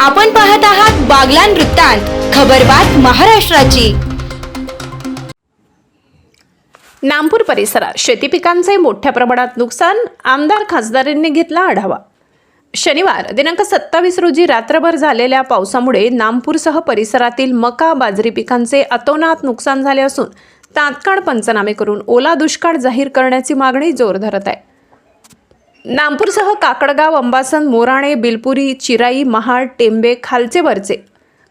आपण पाहत आहात बागलान वृत्तांत खबरबात महाराष्ट्राची. नामपूर परिसरात शेती पिकांचे मोठ्या प्रमाणात नुकसान आमदार खासदारांनी घेतला आढावा. शनिवार दिनांक सत्तावीस रोजी रात्रभर झालेल्या पावसामुळे नामपूरसह परिसरातील मका बाजरी पिकांचे अतोनात नुकसान झाले असून तात्काळ पंचनामे करून ओला दुष्काळ जाहीर करण्याची मागणी जोर धरत आहे. नामपूरसह काकडगाव अंबासन मोराणे बिलपुरी चिराई महाड टेंबे खालचे वरचे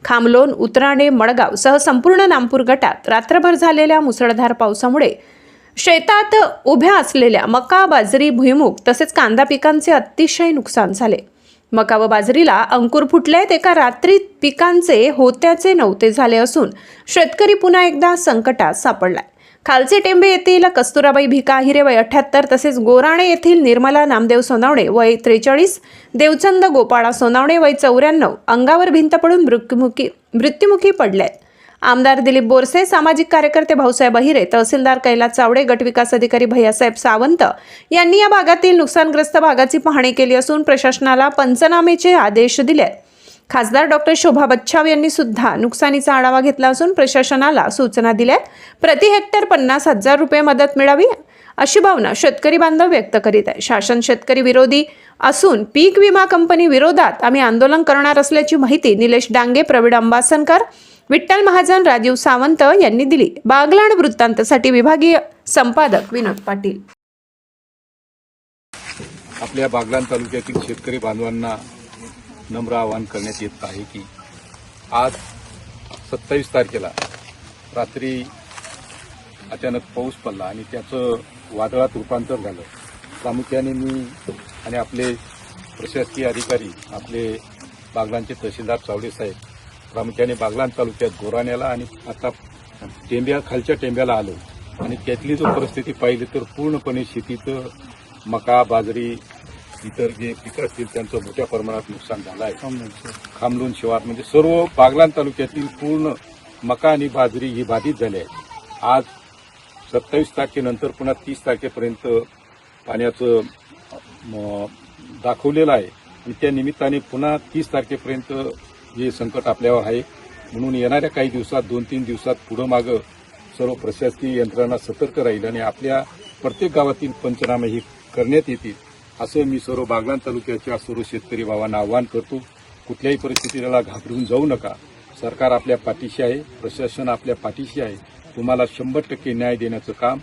खामलोन उतराणे मडगाव सह संपूर्ण नामपूर गटात रात्रभर झालेल्या मुसळधार पावसामुळे शेतात उभ्या असलेल्या मका बाजरी भुईमुग तसेच कांदा पिकांचे अतिशय नुकसान झाले. मका व बाजरीला अंकुर फुटल्यात एका रात्रीत पिकांचे होत्याचे नव्हते झाले असून शेतकरी पुन्हा एकदा संकटात सापडलाय. खालचे टेंबे येथील कस्तुराबाई भिका हिरे वय अठ्याहत्तर तसेच गोराणे येथील निर्मला नामदेव सोनावणे वय त्रेचाळीस देवचंद गोपाळा सोनावणे वय चौऱ्याण्णव अंगावर भिंत पडून मृत्युमुखी मृत्युमुखी पडल्यात. आमदार दिलीप बोरसे सामाजिक कार्यकर्ते भाऊसाहेब अहिरे तहसीलदार कैलास चावडे गटविकास अधिकारी भैयासाहेब सावंत यांनी या भागातील नुकसानग्रस्त भागाची पाहणी केली असून प्रशासनाला पंचनामेचे आदेश दिले खासदार डॉक्टर शोभा बच्छाव यांनी सुद्धा नुकसानीचा आढावा घेतला असून प्रशासनाला सूचना दिल्या प्रति हेक्टर पन्नास हजार रुपये मदत मिळावी अशी भावना शेतकरी बांधव व्यक्त करीत आहे शासन शेतकरी विरोधी असून पीक विमा कंपनी विरोधात आम्ही आंदोलन करणार असल्याची माहिती निलेश डांगे प्रवीण अंबासनकर विठ्ठल महाजन राजीव सावंत यांनी दिली. बागलाण वृत्तांतसाठी विभागीय संपादक विनोद पाटील. आपल्या बागलाण तालुक्यातील शेतकरी बांधवांना नम्र आवाहन करण्यात येत आहे की आज सत्तावीस तारखेला रात्री अचानक पाऊस पडला आणि त्याचं वादळात रूपांतर झालं. प्रामुख्याने मी आणि आपले प्रशासकीय अधिकारी आपले बागलांचे तहसीलदार चावडे साहेब प्रामुख्याने बागलान तालुक्यात गोराण्याला आणि आता टेंब्या खालच्या टेंब्याला आलो. आणि त्यातली जर परिस्थिती पाहिली तर पूर्णपणे शेतीचं मका बाजरी इतर जे पिकं असतील त्यांचं मोठ्या प्रमाणात नुकसान झालं आहे. खामलून शिवार म्हणजे सर्व बागलान तालुक्यातील पूर्ण मका आणि बाजरी ही बाधित झाली आहे. आज सत्तावीस तारखेनंतर पुन्हा तीस तारखेपर्यंत पाण्याचं दाखवलेलं आहे. आणि त्या निमित्ताने पुन्हा तीस तारखेपर्यंत हे संकट आपल्यावर आहे. म्हणून येणाऱ्या काही दिवसात दोन तीन दिवसात पुढं मागं सर्व प्रशासकीय यंत्रणा सतर्क राहील आणि आपल्या प्रत्येक गावातील पंचनामे हे करण्यात येतील. असं मी सर्व बागलाण तालुक्याच्या सर्व शेतकरी भावांना आवाहन करतो. कुठल्याही परिस्थितीला घाबरून जाऊ नका. सरकार आपल्या पाठीशी आहे प्रशासन आपल्या पाठीशी आहे. तुम्हाला शंभर टक्के न्याय देण्याचं काम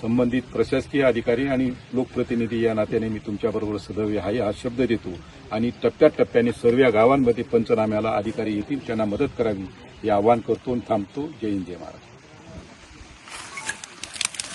संबंधित प्रशासकीय अधिकारी आणि लोकप्रतिनिधी या नात्याने मी तुमच्याबरोबर सदैव आहे हा शब्द देतो. आणि टप्प्याटप्प्याने सर्व गावांमध्ये पंचनाम्याला अधिकारी येतील त्यांना मदत करावी हे आवाहन करतो आणि थांबतो. जय हिंद जय महाराज